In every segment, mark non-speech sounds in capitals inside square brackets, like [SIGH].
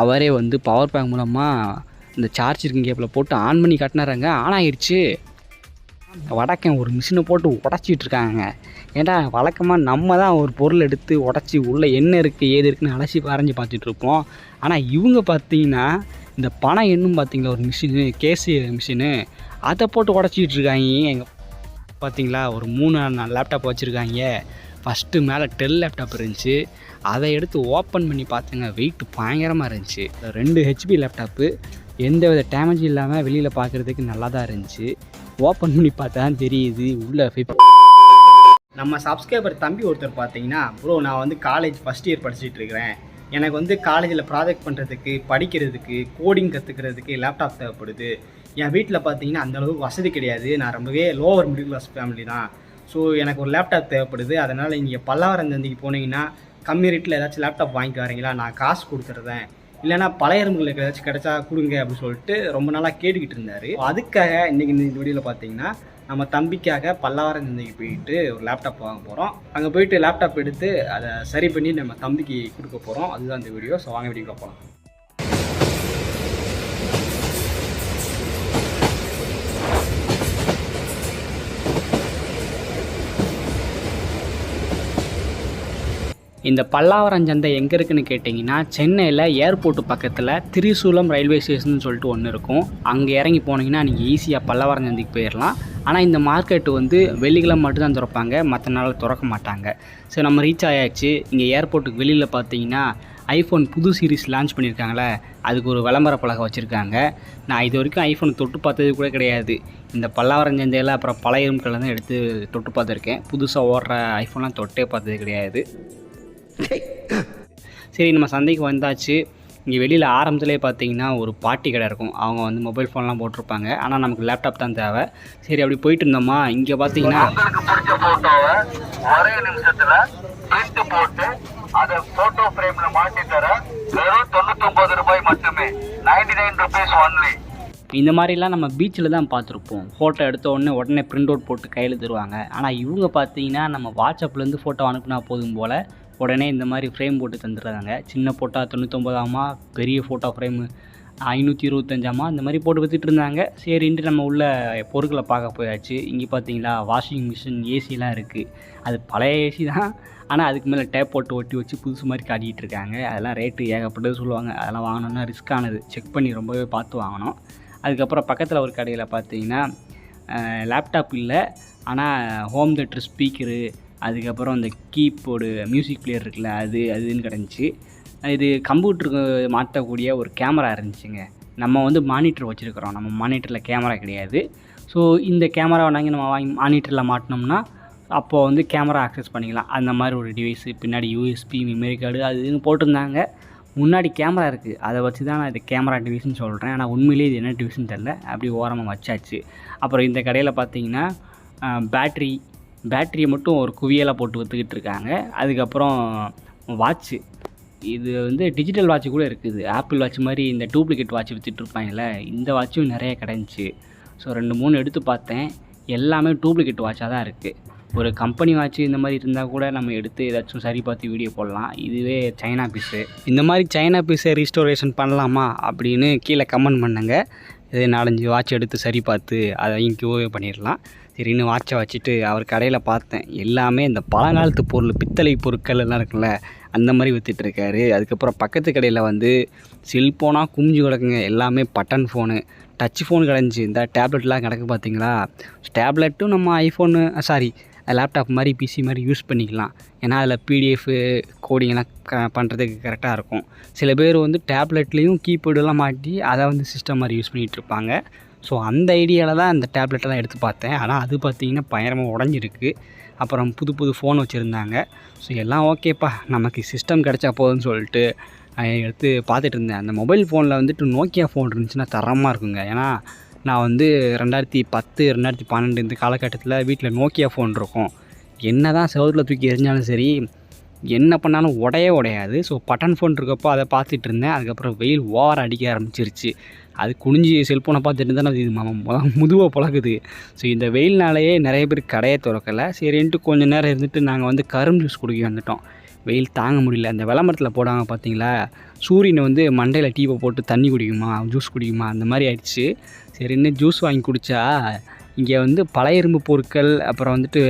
அவரே வந்து power bank மூலமாக இந்த சார்ஜ் இருக்கும் கேப்பில் போட்டு ஆன் பண்ணி காட்டினாருங்க. ஆன் ஆகிடுச்சு வடக்கன் ஒரு மிஷினை போட்டு உடச்சிட்டு இருக்காங்க. ஏன்டா வழக்கமாக நம்ம தான் ஒரு பொருள் எடுத்து உடச்சி உள்ளே என்ன இருக்குது ஏது இருக்குன்னு அலசி வரைஞ்சி பார்த்துட்டு இருப்போம். ஆனால் இவங்க பார்த்தீங்கன்னா இந்த பணம் என்னும் பார்த்தீங்களா ஒரு மிஷினு கேசி மிஷினு அதை போட்டு உடச்சிக்கிட்டு இருக்காங்க. எங்கள் பார்த்தீங்களா ஒரு மூணு லேப்டாப் வச்சுருக்காங்க. ஃபஸ்ட்டு மேலே டெல் லேப்டாப் இருந்துச்சு. அதை எடுத்து ஓப்பன் பண்ணி பார்த்தேங்க வெயிட் பயங்கரமாக இருந்துச்சு. ரெண்டு ஹெச்பி லேப்டாப்பு எந்த வித டேமேஜும் இல்லாமல் வெளியில் பார்க்குறதுக்கு நல்லா தான் இருந்துச்சு. ஓப்பன் பண்ணி பார்த்தா தான் தெரியுது உள்ளே ஃபிப் நம்ம சப்ஸ்கிரைபர் தம்பி ஒருத்தர் பார்த்தீங்கன்னா ப்ரோ நான் வந்து காலேஜ் ஃபஸ்ட் இயர் படிச்சுட்டு இருக்கிறேன். எனக்கு வந்து காலேஜில் ப்ராஜெக்ட் பண்ணுறதுக்கு படிக்கிறதுக்கு கோடிங் கற்றுக்கிறதுக்கு லேப்டாப் தேவைப்படுது. என் வீட்டில் பார்த்தீங்கன்னா அந்தளவுக்கு வசதி கிடையாது. நான் ரொம்பவே லோவர் மிடில் கிளாஸ் ஃபேமிலி தான். ஸோ எனக்கு ஒரு லேப்டாப் தேவைப்படுது. அதனால் நீங்கள் பல்லாவரம் சந்தைக்கு போனீங்கன்னா கம்மி ரேட்டில் ஏதாச்சும் லேப்டாப் வாங்கிட்டு வரீங்களா? நான் காசு கொடுத்துட்றேன் இல்லைனா பழைய எறும்புகளுக்கு ஏதாச்சும் கிடைச்சா கொடுங்க அப்படின்னு சொல்லிட்டு ரொம்ப நாளாக கேட்டுக்கிட்டு இருந்தார். அதுக்காக இன்றைக்கி இந்த வீடியோவில் பார்த்தீங்கன்னா நம்ம தம்பிக்காக பல்லாவரம் சந்தைக்கு போயிட்டு ஒரு லேப்டாப் வாங்க போகிறோம் அங்கே போயிட்டு லேப்டாப் எடுத்து அதை சரி பண்ணி நம்ம தம்பிக்கு கொடுக்க போகிறோம் அதுதான் இந்த வீடியோ. ஸோ வாங்க வீடியோக்குள்ள போகலாம் இந்த பல்லாவரம் சந்தை எங்கே இருக்குன்னு கேட்டிங்கன்னா சென்னையில் ஏர்போர்ட் பக்கத்தில் திரிசூலம் ரயில்வே ஸ்டேஷன் சொல்லிட்டு ஒன்று இருக்கும். அங்கே இறங்கி போனீங்கன்னா நீங்கள் ஈஸியாக பல்லாவரம் சந்தைக்கு போயிடலாம் ஆனால் இந்த மார்க்கெட்டு வந்து வெள்ளிக்கிழமை மட்டும்தான் திறப்பாங்க. மற்ற நாள் திறக்க மாட்டாங்க. ஸோ நம்ம ரீச் ஆயாச்சு. இங்கே ஏர்போர்ட்டுக்கு வெளியில் பார்த்தீங்கன்னா ஐஃபோன் புது சீரிஸ் லான்ச் பண்ணியிருக்காங்களே அதுக்கு ஒரு விளம்பர பலகை வச்சுருக்காங்க. நான் இது வரைக்கும் ஐஃபோன் தொட்டு பார்த்தது கூட கிடையாது. இந்த பல்லாவரம் சந்தையில் அப்புறம் பழைய எறும்புகளை தான் எடுத்து தொட்டு பார்த்துருக்கேன். புதுசாக ஓடுற ஐஃபோன்லாம் தொட்டே பார்த்தது கிடையாது. சரி நம்ம சந்தைக்கு வந்தாச்சு. இங்கே வெளியில் ஆரம்பத்துலேயே பார்த்தீங்கன்னா ஒரு பாட்டி கடை இருக்கும். அவங்க வந்து மொபைல் ஃபோன்லாம் போட்டிருப்பாங்க. ஆனால் நமக்கு லேப்டாப் தான் தேவை. சரி அப்படி போயிட்டு இருந்தோமா? இங்கே பார்த்தீங்கன்னா உங்களுக்கு பிடிச்ச போட்டோவை ஒரே நிமிஷத்துல பிரிண்ட் போட்டு அதை போட்டோ ஃப்ரேம்ல மாட்டி தர வெறும் தொண்ணூத்தி ரூபாய் மட்டுமே. நைன்டி நைன் ருபீஸ் ஒன்லி இந்த மாதிரிலாம் நம்ம பீச்சில் தான் பார்த்துருப்போம். ஃபோட்டோ எடுத்த உடனே உடனே பிரிண்ட் அவுட் போட்டு கையில் தருவாங்க. ஆனால் இவங்க பார்த்தீங்கன்னா நம்ம வாட்ஸ்அப்லேருந்து ஃபோட்டோ அனுப்புனா போதும் போல் உடனே இந்த மாதிரி ஃப்ரேம் போட்டு தந்துடுறாங்க. சின்ன ஃபோட்டோ தொண்ணூத்தொம்பதாமா பெரிய ஃபோட்டோ ஃப்ரேமு ஐநூற்றி இருபத்தஞ்சாமா இந்த மாதிரி போட்டு வித்துட்டு இருந்தாங்க. சரின்ட்டு நம்ம உள்ள பொருட்களை பார்க்க போயாச்சு. இங்கே பார்த்தீங்களா வாஷிங் மிஷின் ஏசிலாம் இருக்குது அது பழைய ஏசி தான். ஆனால் அதுக்கு மேலே டேப் போட்டு ஒட்டி வச்சு புதுசு மாதிரி காட்டிகிட்டு இருக்காங்க. அதெல்லாம் ரேட்டு ஏகப்பட்டது சொல்லுவாங்க. அதெல்லாம் வாங்கணும்னா ரிஸ்க்கானது செக் பண்ணி ரொம்பவே பார்த்து வாங்கணும். அதுக்கப்புறம் பக்கத்தில் ஒரு கடையில் பார்த்தீங்கன்னா லேப்டாப் இல்லை. ஆனால் ஹோம் தேட்டர் ஸ்பீக்கரு அதுக்கப்புறம் அந்த கீபோர்டு மியூசிக் பிளேயர் இருக்குல்ல அது அதுன்னு கிடந்துச்சு. இது கம்ப்யூட்டருக்கு மாற்றக்கூடிய ஒரு கேமரா இருந்துச்சுங்க. நம்ம வந்து மானிட்டர் வச்சுருக்குறோம். நம்ம மானிட்டரில் கேமரா கிடையாது. ஸோ இந்த கேமராவை வாங்கி நம்ம வாங்கி மானிட்டரில் மாட்டினோம்னா அப்போது வந்து கேமரா ஆக்சஸ் பண்ணிக்கலாம். அந்த மாதிரி ஒரு டிவைஸு பின்னாடி யூஎஸ்பி மெமரி கார்டு அது இதுன்னு போட்டிருந்தாங்க. முன்னாடி கேமரா இருக்குது அதை வச்சு தான் நான் இது கேமரா டிவிஷன் சொல்கிறேன் ஆனால் உண்மையிலேயே இது என்ன டிவிஷன் தெரில அப்படி ஓரமாக வச்சாச்சு. அப்புறம் இந்த கடையில் பார்த்தீங்கன்னா பேட்ரி பேட்டரியை மட்டும் ஒரு குவியலாக போட்டு விற்றுக்கிட்டு இருக்காங்க. அதுக்கப்புறம் வாட்ச்சு இது வந்து டிஜிட்டல் வாட்ச் கூட இருக்குது. ஆப்பிள் வாட்ச் மாதிரி இந்த டூப்ளிகேட் வாட்ச் விற்றுட்ருப்பாங்கல்ல இந்த வாட்சும் நிறைய கிடஞ்சிச்சு. ஸோ ரெண்டு மூணு எடுத்து பார்த்தேன். எல்லாமே டூப்ளிகேட் வாட்சாக தான் இருக்குது ஒரு கம்பெனி வாட்ச் இந்த மாதிரி இருந்தால் கூட நம்ம எடுத்து ஏதாச்சும் சரி பார்த்து வீடியோ போடலாம். இதுவே சைனா பீஸு இந்த மாதிரி சைனா பீஸை ரீஸ்டோரேஷன் பண்ணலாமா அப்படின்னு கீழே கமெண்ட் பண்ணுங்கள் இது நாலஞ்சு வாட்ச் எடுத்து சரி பார்த்து அதை இங்கே பண்ணிடலாம். சரின்னு வாட்சை வச்சுட்டு அவர் கடையில் பார்த்தேன். எல்லாமே இந்த பழங்காலத்து பொருள் பித்தளை பொருட்கள் எல்லாம் இருக்குல்ல அந்த மாதிரி வித்துட்டு அதுக்கப்புறம் பக்கத்து கடையில் வந்து செல்ஃபோனாக குமிஞ்சு கிடக்குங்க. எல்லாமே பட்டன் ஃபோனு டச் ஃபோன் கிடஞ்சி. இந்த டேப்லெட்லாம் கிடக்கு பார்த்தீங்களா டேப்லெட்டும் நம்ம ஐஃபோனு சாரி லேப்டாப் மாதிரி பிசி மாதிரி யூஸ் பண்ணிக்கலாம். ஏன்னா அதில் பிடிஎஃபு கோடிங்லாம் க பண்ணுறதுக்கு கரெக்டாக இருக்கும். சில பேர் வந்து டேப்லெட்லேயும் கீபோர்டெல்லாம் மாட்டி அதை வந்து சிஸ்டம் மாதிரி யூஸ் பண்ணிகிட்டு இருப்பாங்க. ஸோ அந்த ஐடியாவில் தான் அந்த டேப்லெட்டெல்லாம் எடுத்து பார்த்தேன். ஆனால் அது பார்த்திங்கன்னா பயங்கரமாக உடஞ்சிருக்கு. அப்புறம் புது புது ஃபோன் வச்சுருந்தாங்க. ஸோ எல்லாம் ஓகேப்பா நமக்கு சிஸ்டம் கிடச்சா போதும்னு சொல்லிட்டு எடுத்து பார்த்துட்டு இருந்தேன். அந்த மொபைல் ஃபோனில் வந்துட்டு நோக்கியா ஃபோன் இருந்துச்சுன்னா தரமாக இருக்குங்க. ஏன்னா நான் வந்து ரெண்டாயிரத்தி பத்து ரெண்டாயிரத்தி பன்னெண்டு இந்த காலகட்டத்தில் வீட்டில் நோக்கியா ஃபோன் இருக்கும். என்ன தான் செவத்தில் தூக்கி எரிஞ்சாலும் சரி என்ன பண்ணாலும் உடையே உடையாது. ஸோ பட்டன் ஃபோன் இருக்கப்போ அதை பார்த்துட்டு இருந்தேன். அதுக்கப்புறம் வெயில் ஓவர் அடிக்க ஆரம்பிச்சிருச்சு. அது குனிஞ்சி செல்ஃபோனை பார்த்துட்டு இருந்தால் அது ம- முதுவை பழகுது. ஸோ இந்த வெயில்னாலேயே நிறைய பேர் கடையை திறக்கலை. சரின்ட்டு கொஞ்சம் நேரம் இருந்துட்டு நாங்கள் வந்து கரும்பு ஜூஸ் குடிக்க வந்துட்டோம். வெயில் தாங்க முடியல. அந்த விளம்பரத்தில் போடாங்க பார்த்தீங்களா? சூரியனை வந்து மண்டையில் டீவை போட்டு தண்ணி குடிக்குமா? ஜூஸ் குடிக்குமா? அந்த மாதிரி ஆயிடுச்சு. சரின்னு ஜூஸ் வாங்கி குடித்தா இங்கே வந்து பழைய இரும்பு பொருட்கள் அப்புறம் வந்துட்டு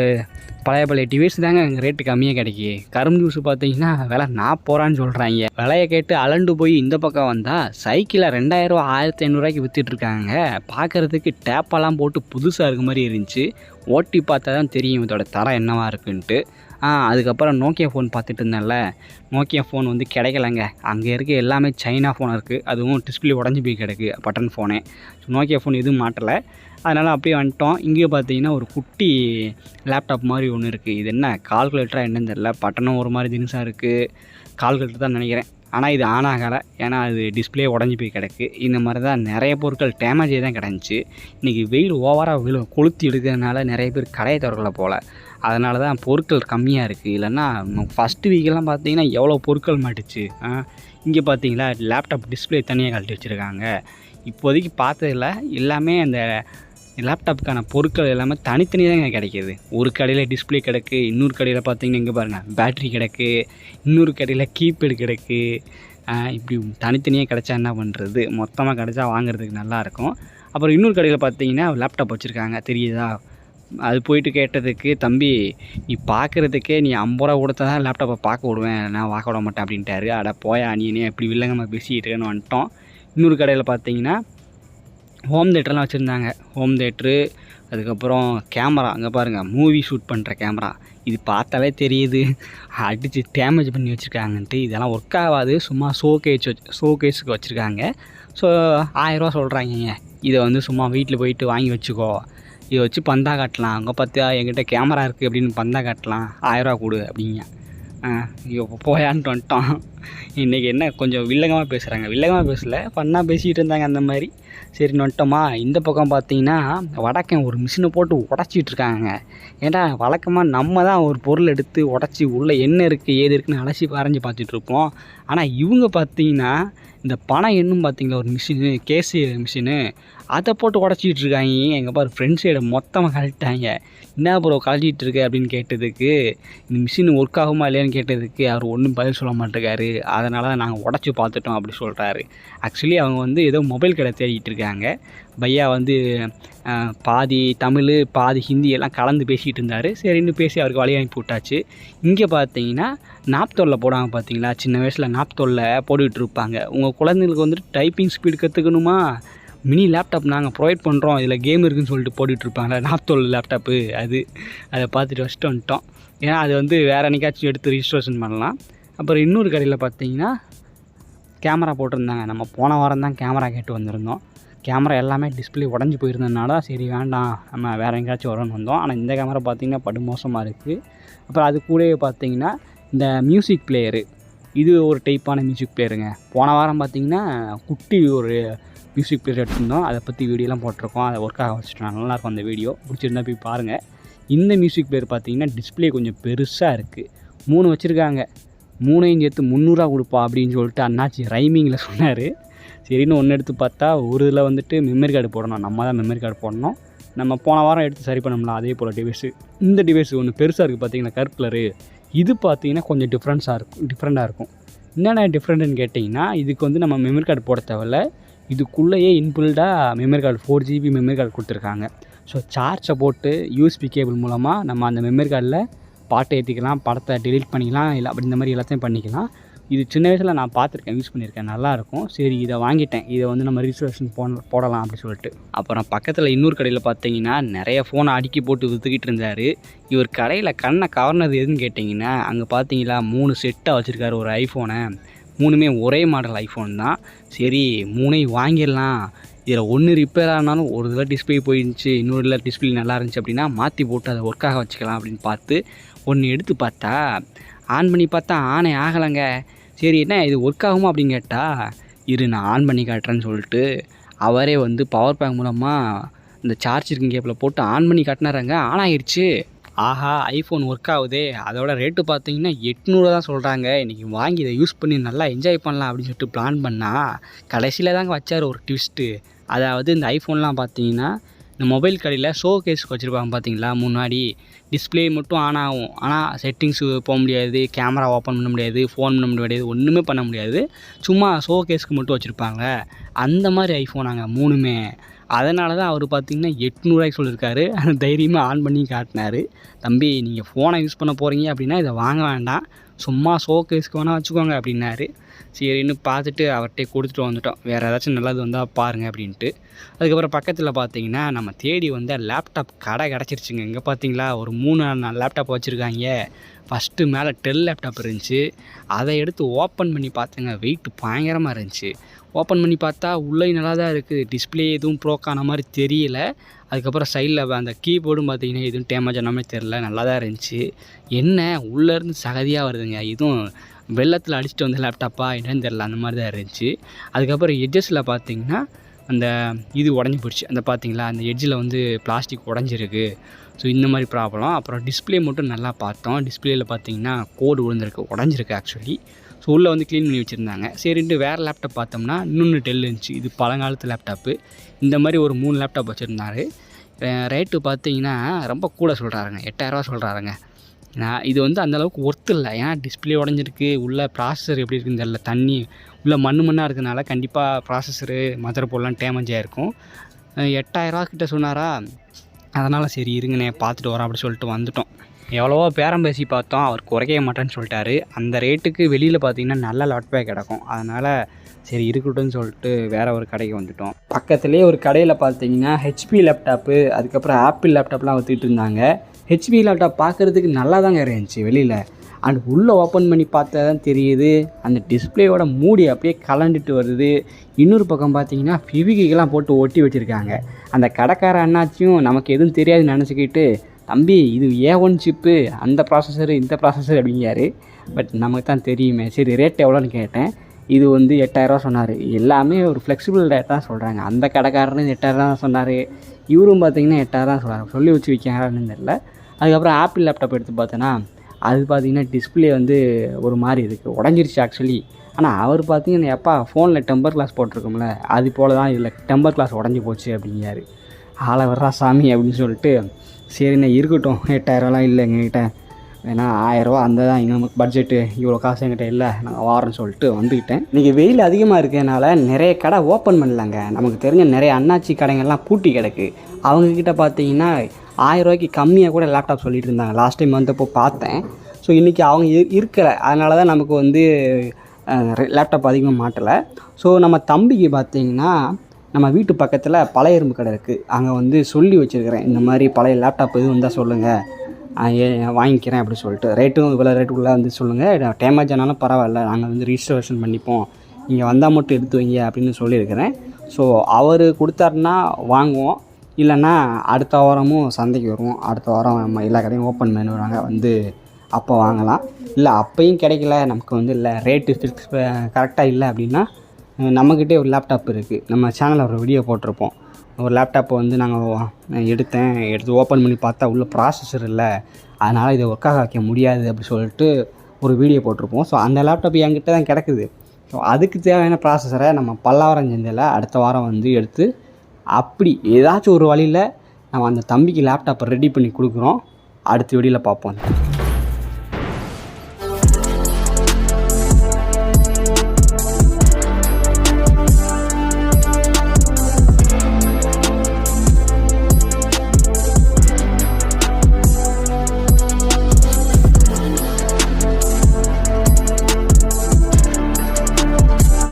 பழைய பழைய டிவைஸ் தாங்க அங்கே ரேட்டு கம்மியாக கிடைக்கி கரும்பு ஜூஸ் பார்த்தீங்கன்னா விலை நாற்போரான்னு சொல்கிறாங்க விலையை கேட்டு அலண்டு போய் இந்த பக்கம் வந்தால் சைக்கிளை ரெண்டாயிரரூவா ஆயிரத்தி ஐநூறுரூவாய்க்கு விற்றுட்ருக்காங்க பார்க்குறதுக்கு டேப்பெல்லாம் போட்டு புதுசாக இருக்க மாதிரி இருந்துச்சு. ஓட்டி பார்த்தா தான் தெரியும் இதோட தரம் என்னவா இருக்குன்ட்டு. ஆ அதுக்கப்புறம் நோக்கியா ஃபோன் பார்த்துட்டு இருந்தேன்ல. நோக்கியா ஃபோன் வந்து கிடைக்கலங்க. அங்கே இருக்க எல்லாமே சைனா ஃபோன் இருக்குது அதுவும் டிஸ்பிளே உடஞ்சி போய் கிடக்கு பட்டன் ஃபோனே ஸோ நோக்கியா ஃபோன் எதுவும் மாட்டலை. அதனால் அப்படியே வந்துட்டோம். இங்கே பார்த்தீங்கன்னா ஒரு குட்டி லேப்டாப் மாதிரி ஒன்று இருக்குது இது என்ன? கால்குலேட்டராக என்னன்னு தெரில பட்டனும் ஒரு மாதிரி தினுசாக இருக்குது கால்குலேட்டர் தான் நினைக்கிறேன். ஆனால் இது ஆன் ஆகலை. ஏன்னா அது டிஸ்பிளே உடஞ்சி போய் கிடக்கு. இந்த மாதிரி தான் நிறைய பொருட்கள் டேமேஜே தான் கிடந்துச்சு. இன்றைக்கி வெயில் ஓவராக வெயில் கொளுத்தி எடுக்கிறதுனால நிறைய பேர் கடையை திறக்கலை போல். அதனால தான் பொருட்கள் கம்மியாக இருக்குது இல்லைன்னா ஃபஸ்ட்டு வீக்கெல்லாம் பார்த்தீங்கன்னா எவ்வளோ பொருட்கள் மாட்டுச்சு? இங்கே பார்த்தீங்களா லேப்டாப் டிஸ்பிளே தனியாக கழட்டி வச்சுருக்காங்க. இப்போதைக்கு பார்த்ததில்ல. எல்லாமே அந்த லேப்டாப்புக்கான பொருட்கள் எல்லாமே தனித்தனியாக தாங்க கிடைக்கிது. ஒரு கடையில் டிஸ்பிளே கிடக்கு இன்னொரு கடையில் பார்த்தீங்கன்னா இங்கே பாருங்கள் பேட்ரி கிடக்கு இன்னொரு கடையில் கீபேடு கிடக்கு. இப்படி தனித்தனியாக கிடைச்சா என்ன பண்ணுறது மொத்தமாக கிடைச்சா வாங்குறதுக்கு நல்லாயிருக்கும் அப்புறம் இன்னொரு கடையில் பார்த்தீங்கன்னா லேப்டாப் வச்சுருக்காங்க தெரியுதா? அது போயிட்டு கேட்டதுக்கு தம்பி நீ பார்க்குறதுக்கே நீ ஐம்பது ரூபா கொடுத்தா தான் லேப்டாப்பை பார்க்க விடுவேன். நான் பார்க்க விட மாட்டேன் அப்படின்ட்டாரு. அட போயா நீனே இப்படி வில்லங்கம்மா பேசிக்கிட்டு இருக்கேன்னு வந்துட்டோம். இன்னொரு கடையில் பார்த்தீங்கன்னா ஹோம் தேட்டர்லாம் வச்சுருந்தாங்க. ஹோம் தேட்ரு அதுக்கப்புறம் கேமரா அங்கே பாருங்கள் மூவி ஷூட் பண்ணுற கேமரா இது பார்த்தாலே தெரியுது. அடித்து டேமேஜ் பண்ணி வச்சுருக்காங்கன்ட்டு. இதெல்லாம் ஒர்க் ஆகாது. சும்மா ஷோகேஸ் வச்சு ஷோகேஸுக்கு வச்சுருக்காங்க. ஸோ ஆயிரரூவா சொல்கிறாங்க இதை வந்து சும்மா வீட்டில் போயிட்டு வாங்கி வச்சுக்கோ. இதை வச்சு பந்தா காட்டலாம். அங்கே பார்த்தியா என்கிட்ட கேமரா இருக்குது அப்படின்னு பந்தா காட்டலாம். ஆயிரரூவா கொடு அப்படிங்க. ஐயோ போயான்ட்டு வந்துட்டோம். இன்றைக்கி என்ன கொஞ்சம் வில்லங்கமாக பேசுகிறாங்க வில்லங்கமாக பேசல பண்ணால் பேசிகிட்டு இருந்தாங்க அந்த மாதிரி. சரி நட்டோமா இந்த பக்கம் பார்த்தீங்கன்னா வடக்கன் ஒரு மிஷினை போட்டு உடச்சிட்டு இருக்காங்க. ஏன்டா வழக்கமாக நம்ம தான் ஒரு பொருள் எடுத்து உடச்சி உள்ளே என்ன இருக்குது ஏது இருக்குன்னு அலசி வரைஞ்சி பார்த்துட்ருப்போம் ஆனால் இவங்க பார்த்தீங்கன்னா இந்த பணம் என்னும் பார்த்தீங்களா ஒரு மிஷினு கேசி மிஷினு அதை போட்டு உடச்சிட்டு இருக்காங்க. எங்கள் பாரு ஃப்ரெண்ட்ஸோட சைடை மொத்தமாக கழட்டாங்க என்ன ப்ரோ கழட்டிட்டு இருக்க? அப்படின்னு கேட்டதுக்கு இந்த மிஷின் ஒர்க் ஆகுமா இல்லையான்னு கேட்டதுக்கு அவர் ஒன்றும் பதில் சொல்ல மாட்டேங்காரு. அதனால தான் நாங்கள் உடச்சி பார்த்துட்டோம் அப்படி சொல்கிறாரு ஆக்சுவலி அவங்க வந்து ஏதோ மொபைல் கடை தேடிட்டு இருக்காங்க. பையா வந்து பாதி தமிழ் பாதி ஹிந்தி எல்லாம் கலந்து பேசிகிட்டு இருந்தார். சரின்னு பேசி அவருக்கு வழி அனுப்பி விட்டாச்சு. இங்கே பார்த்தீங்கன்னா நாப்தோல்ல போடாமல் பார்த்தீங்களா சின்ன வயசில் நாப்தோல்ல போட்டுக்கிட்டு இருப்பாங்க. உங்கள் குழந்தைங்களுக்கு வந்துட்டு டைப்பிங் ஸ்பீடு கற்றுக்கணுமா மினி லேப்டாப் நாங்கள் ப்ரொவைட் பண்ணுறோம் இதில் கேம் இருக்குன்னு சொல்லிட்டு போட்டுட்ருப்பாங்களே இருப்பாங்களே லேப்டாப்பு அது. அதை பார்த்துட்டு வச்சுட்டு வந்துட்டோம். ஏன்னா அது வந்து வேறு என்னைக்காச்சும் எடுத்து ரிஜிஸ்ட்ரேஷன் பண்ணலாம். அப்புறம் இன்னொரு கடையில் பார்த்தீங்கன்னா கேமரா போட்டிருந்தாங்க. நம்ம போன வாரம் தான் கேமரா கேட்டு வந்திருந்தோம். கேமரா எல்லாமே டிஸ்பிளே உடஞ்சி போயிருந்ததுனால சரி வேண்டாம். நம்ம வேறு எங்கேயாச்சும் வரும்னு வந்தோம். ஆனால் இந்த கேமரா பார்த்தீங்கன்னா படு மோசமாக இருக்குது அப்புறம் அது கூடவே பார்த்தீங்கன்னா இந்த மியூசிக் பிளேயரு இது ஒரு டைப்பான மியூசிக் பிளேயருங்க போன வாரம் பார்த்தீங்கன்னா குட்டி ஒரு மியூசிக் பிளேயர் எடுத்திருந்தோம். அதை பற்றி வீடியோலாம் போட்டிருக்கோம். அதை ஒர்க் ஆக வச்சுட்டோம் நல்லாயிருக்கும் அந்த வீடியோ பிடிச்சிருந்தா போய் பாருங்கள் இந்த மியூசிக் பிளேயர் பார்த்தீங்கன்னா டிஸ்பிளே கொஞ்சம் பெருசாக இருக்குது மூணு வச்சுருக்காங்க. மூணையும் சேர்த்து முந்நூறுரூவா கொடுப்பா அப்படின்னு சொல்லிட்டு அண்ணாச்சி ரைமிங்கில் சொன்னார். சரின்னு ஒன்று எடுத்து பார்த்தா ஒரு இதில் வந்துட்டு மெமரி கார்டு போடணும். நம்ம தான் மெமரி கார்டு போடணும். நம்ம போன வாரம் எடுத்து சரி பண்ணோம்ல அதே போல் டிவைஸு இந்த டிவைஸ் ஒன்று பெருசாக இருக்குது பார்த்தீங்கன்னா கருப்பு இது பார்த்தீங்கன்னா கொஞ்சம் டிஃப்ரென்ஸாக இருக்கும் டிஃப்ரெண்ட்டாக இருக்கும். என்னென்ன டிஃப்ரெண்ட்டுன்னு கேட்டிங்கன்னா இதுக்கு வந்து நம்ம மெமரி கார்டு போட தேவையில்ல. இதுக்குள்ளேயே இன்பில்டாக memory card four GB memory card கொடுத்துருக்காங்க. ஸோ சார்ஜை போட்டு யூஎஸ்பி கேபிள் மூலமாக நம்ம அந்த மெமரி கார்டில் பாட்டை ஏற்றிக்கலாம் படத்தை டெலீட் பண்ணிக்கலாம் இல்லை அப்படி இந்த மாதிரி எல்லாத்தையும் பண்ணிக்கலாம். இது சின்ன வயசில் நான் பார்த்துருக்கேன் யூஸ் பண்ணியிருக்கேன் நல்லாயிருக்கும் சரி இதை வாங்கிட்டேன். இதை வந்து நம்ம ரிசர்வேஷன் போன போடலாம் அப்படின்னு சொல்லிட்டு. அப்புறம் பக்கத்தில் இன்னொரு கடையில் பார்த்தீங்கன்னா நிறைய ஃபோனை அடுக்கி போட்டு விற்றுக்கிட்டு இருந்தார். இவர் கடையில் கண்ணை கவர்னது எதுன்னு கேட்டிங்கன்னா அங்கே பார்த்தீங்களா மூணு செட்டாக வச்சுருக்காரு ஒரு ஐஃபோனை மூணுமே ஒரே மாடல் ஐஃபோன் தான். சரி மூணையும் வாங்கிடலாம். இதில் ஒன்று ரிப்பேர் ஆனாலும் ஒரு தடவை டிஸ்பிளே போயிருந்துச்சு இன்னொரு இல்லை டிஸ்பிளே நல்லா இருந்துச்சு அப்படின்னா மாற்றி போட்டு அதை ஒர்க்காக வச்சுக்கலாம் அப்படின்னு பார்த்து ஒன்று எடுத்து பார்த்தா ஆன் பண்ணி பார்த்தா ஆனே ஆகலைங்க. சரி என்ன இது ஒர்க் ஆகுமா அப்படின்னு கேட்டால் இரு நான் ஆன் பண்ணி காட்டுறேன்னு சொல்லிட்டு அவரே வந்து பவர் பேங்க் மூலமாக இந்த சார்ஜ் இருக்கும் கேப்பில் போட்டு ஆன் பண்ணி காட்டினாருங்க. ஆன் ஆகிடுச்சு ஆஹா ஐஃபோன் ஒர்க் ஆகுதே. அதோட ரேட்டு பார்த்தீங்கன்னா எட்நூறு தான் சொல்கிறாங்க இன்றைக்கி வாங்கி இதை யூஸ் பண்ணி நல்லா என்ஜாய் பண்ணலாம் அப்படின்னு சொல்லிட்டு பிளான் பண்ணால் கடைசியில் தாங்க வச்சார் ஒரு ட்விஸ்ட்டு அதாவது இந்த ஐஃபோன்லாம் பார்த்தீங்கன்னா இந்த மொபைல் கடையில் ஷோ கேஸ்க்கு வச்சுருப்பாங்க பார்த்தீங்களா முன்னாடி டிஸ்பிளே மட்டும் ஆன் ஆகும். ஆனால் செட்டிங்ஸு போக முடியாது கேமரா ஓப்பன் பண்ண முடியாது ஃபோன் பண்ண முடியாது ஒன்றுமே பண்ண முடியாது. சும்மா ஷோ கேஸ்க்கு மட்டும் வச்சுருப்பாங்க. அந்த மாதிரி ஐஃபோனாங்க மூணுமே. அதனால தான் அவர் பார்த்தீங்கன்னா எட்நூறுவாய்க்கு சொல்லியிருக்காரு [LAUGHS] அந்த தைரியமாக ஆன் பண்ணி காட்டினார். தம்பி நீங்கள் ஃபோனை யூஸ் பண்ண போகிறீங்க அப்படின்னா இதை வாங்க வேண்டாம். சும்மா ஷோ கேஸ்க்கு வேணால் வச்சுக்கோங்க அப்படின்னாரு. சரின்னு பார்த்துட்டு அவர்கிட்ட கொடுத்துட்டு வந்துட்டோம். வேறு ஏதாச்சும் நல்லது வந்தால் பாருங்கள் அப்படின்ட்டு. அதுக்கப்புறம் பக்கத்தில் பார்த்தீங்கன்னா நம்ம தேடி வந்த லேப்டாப் கடை கிடச்சிருச்சுங்க. இங்கே பார்த்தீங்களா ஒரு மூணு நாலு லேப்டாப் வச்சுருக்காங்க. ஃபஸ்ட்டு மேலே டெல் லேப்டாப் இருந்துச்சு. அதை எடுத்து ஓப்பன் பண்ணி பார்த்தேங்க வெயிட் பயங்கரமாக இருந்துச்சு. ஓப்பன் பண்ணி பார்த்தா உள்ளே நல்லா தான் இருக்குது டிஸ்பிளே எதுவும் ப்ரோக்கான மாதிரி தெரியல. அதுக்கப்புறம் சைடில் அந்த கீபோர்டும் பார்த்தீங்கன்னா எதுவும் டேமேஜ் ஆன மாதிரி தெரில நல்லா தான் இருந்துச்சு. என்ன? உள்ளேருந்து சகதியாக வருதுங்க. இதுவும் வெள்ளத்தில் அடிச்சுட்டு வந்த லேப்டாப்பா என்னன்னு தெரில அந்த மாதிரி தான் இருந்துச்சு. அதுக்கப்புறம் எட்ஜஸில் பார்த்தீங்கன்னா அந்த இது உடஞ்சி போயிடுச்சு. அந்த பார்த்தீங்களா அந்த எட்ஜில் வந்து பிளாஸ்டிக் உடஞ்சிருக்கு. ஸோ இந்த மாதிரி ப்ராப்ளம் அப்புறம் டிஸ்பிளே மட்டும் நல்லா பார்த்தோம். டிஸ்பிளேயில் பார்த்தீங்கன்னா கோடு விழுந்திருக்கு உடஞ்சிருக்கு ஆக்சுவலி ஸோ உள்ளே வந்து க்ளீன் பண்ணி வச்சுருந்தாங்க. சரின்ட்டு வேறு லேப்டாப் பார்த்தோம்னா இன்னொன்று டெல் இருந்துச்சு. இது பழங்காலத்து லேப்டாப்பு இந்த மாதிரி ஒரு மூணு லேப்டாப் வச்சுருந்தாரு. ரேட்டு பார்த்தீங்கன்னா ரொம்ப கூட சொல்கிறாருங்க எட்டாயிரரூவா சொல்கிறாருங்க நான் இது வந்து அந்தளவுக்கு ஒர்த்து இல்லை. ஏன்னா டிஸ்பிளே உடஞ்சிருக்கு. உள்ள ப்ராசஸர் எப்படி இருக்குன்னு தெரில தண்ணி உள்ள மண் மண்ணாக இருக்கனால கண்டிப்பாக ப்ராசஸரு மதர் போர்டெலாம் டேமேஜ் ஆகிருக்கும் எட்டாயிரரூவா கிட்ட சொன்னாரா? அதனால் சரி இருங்கண்ணே பார்த்துட்டு வரோம் அப்படி சொல்லிட்டு வந்துட்டோம். எவ்வளவோ பேரம் பேசி பார்த்தோம். அவர் குறைக்க மாட்டேன்னு சொல்லிட்டாரு. அந்த ரேட்டுக்கு வெளியில் பார்த்தீங்கன்னா நல்ல லேப்டாப்பே கிடக்கும். அதனால் சரி இருக்கட்டும்னு சொல்லிட்டு வேறு ஒரு கடைக்கு வந்துட்டோம். பக்கத்துலேயே ஒரு கடையில் பார்த்தீங்கன்னா ஹெச்பி லேப்டாப்பு அதுக்கப்புறம் ஆப்பிள் லேப்டாப்லாம் விற்றுட்டு இருந்தாங்க. ஹெச்பி லேப்டாப் பார்க்குறதுக்கு நல்லா தாங்க இருந்துச்சு வெளியில். அண்ட் உள்ளே ஓப்பன் பண்ணி பார்த்தா தான் தெரியுது. அந்த டிஸ்பிளேயோட மூடி அப்படியே கலண்டுட்டு வருது. இன்னொரு பக்கம் பார்த்தீங்கன்னா ஃபிவிகிக்கெல்லாம் போட்டு ஒட்டி வச்சுருக்காங்க. அந்த கடைக்கார அண்ணாச்சியும் நமக்கு எதுவும் தெரியாதுன்னு நினச்சிக்கிட்டு தம்பி இது ஏ ஒன் சிப்பு அந்த ப்ராசஸர் இந்த ப்ராசஸர் அப்படிங்கிறாரு. பட் நமக்கு தான் தெரியுமே. சரி ரேட் எவ்வளோன்னு கேட்டேன். இது வந்து எட்டாயிரரூவா சொன்னார். எல்லாமே ஒரு ஃப்ளெக்சிபிள் ரேட் தான் சொல்கிறாங்க அந்த கடைக்காரனு எட்டாயிரம் தான் சொன்னார். இவரும் பார்த்தீங்கன்னா எட்டாயிரம் தான் சொல்கிறாங்க. சொல்லி வச்சு விற்கிறாங்கன்னு தெரியல. அதுக்கப்புறம் ஆப்பிள் லேப்டாப் எடுத்து பார்த்தோன்னா அது பார்த்தீங்கன்னா டிஸ்பிளே வந்து ஒரு மாதிரி இருக்குது உடஞ்சிருச்சு ஆக்சுவலி ஆனால் அவர் பார்த்தீங்கன்னா எப்பா ஃபோனில் டெம்பர் கிளாஸ் போட்டிருக்கோம்ல அது போல தான் இதில் டெம்பர் கிளாஸ் உடஞ்சி போச்சு அப்படிங்கிறாரு. ஆளை வர்றா சாமி அப்படின்னு சொல்லிட்டு சரிண்ணே இருக்கட்டும். எட்டாயிரம்லாம் இல்லை எங்ககிட்ட. ஏன்னா ஆயிரரூவா அந்த தான் நமக்கு பட்ஜெட்டு இவ்வளோ காசு என்கிட்ட இல்லை. நாங்கள் வாரோன்னு சொல்லிட்டு வந்துக்கிட்டேன் இன்றைக்கி வெயில் அதிகமாக இருக்கிறதுனால நிறைய கடை ஓப்பன் பண்ணலாங்க. நமக்கு தெரிஞ்ச நிறைய அண்ணாச்சி கடைங்கள்லாம் பூட்டி கிடக்கு. அவங்கக்கிட்ட பார்த்தீங்கன்னா ஆயிரரூவாய்க்கு கம்மியாக கூட லேப்டாப் சொல்லிட்டு இருந்தாங்க. லாஸ்ட் டைம் வந்தப்போ பார்த்தேன். ஸோ இன்றைக்கி அவங்க இரு- அதனால தான் நமக்கு வந்து லேப்டாப் அதிகமாக மாட்டலை. ஸோ நம்ம தம்பிக்கு பார்த்தீங்கன்னா நம்ம வீட்டு பக்கத்தில் பழைய இரும்பு கடை இருக்குது அங்கே வந்து சொல்லி வச்சுருக்கிறேன். இந்த மாதிரி பழைய லேப்டாப் எதுவும் வந்தால் சொல்லுங்கள் வாங்கிக்கிறேன் அப்படி சொல்லிட்டு. ரேட்டும் இவ்வளோ ரேட்டுக்குள்ளே வந்து சொல்லுங்கள் டேமேஜ் ஆனாலும் பரவாயில்ல. நாங்கள் வந்து ரிஜிஸ்ட்ரேஷன் பண்ணிப்போம். நீங்கள் வந்தால் மட்டும் எடுத்து வைங்க அப்படின்னு சொல்லியிருக்கிறேன். ஸோ அவர் கொடுத்தாருன்னா வாங்குவோம். இல்லைன்னா அடுத்த வாரமும் சந்தைக்கு வருவோம். அடுத்த வாரம் நம்ம எல்லா கடையும் ஓப்பன் பண்ணுவாங்க வந்து அப்போ வாங்கலாம். இல்லை அப்பையும் கிடைக்கல. நமக்கு வந்து இல்லை. ரேட்டு ஃபிக்ஸ் கரெக்டாக இல்லை அப்படின்னா நம்மக்கிட்டே ஒரு லேப்டாப் இருக்குது நம்ம சேனலில் ஒரு வீடியோ போட்டிருப்போம். ஒரு லேப்டாப்பை வந்து நாங்கள் எடுத்தேன். எடுத்து ஓப்பன் பண்ணி பார்த்தா உள்ள ப்ராசஸர் இல்லை. அதனால் இதை ஒர்க்காக வைக்க முடியாது அப்படி சொல்லிட்டு ஒரு வீடியோ போட்டிருப்போம். ஸோ அந்த லேப்டாப் என்கிட்ட தான் கிடக்குது. ஸோ அதுக்கு தேவையான ப்ராசஸரை நம்ம பல்லாவரம் செஞ்சதில் அடுத்த வாரம் வந்து எடுத்து அப்படி ஏதாச்சும் ஒரு வழியில் நம்ம அந்த தம்பிக்கு லேப்டாப்பை ரெடி பண்ணி கொடுக்குறோம். அடுத்த வீடியோவில் பார்ப்போம்.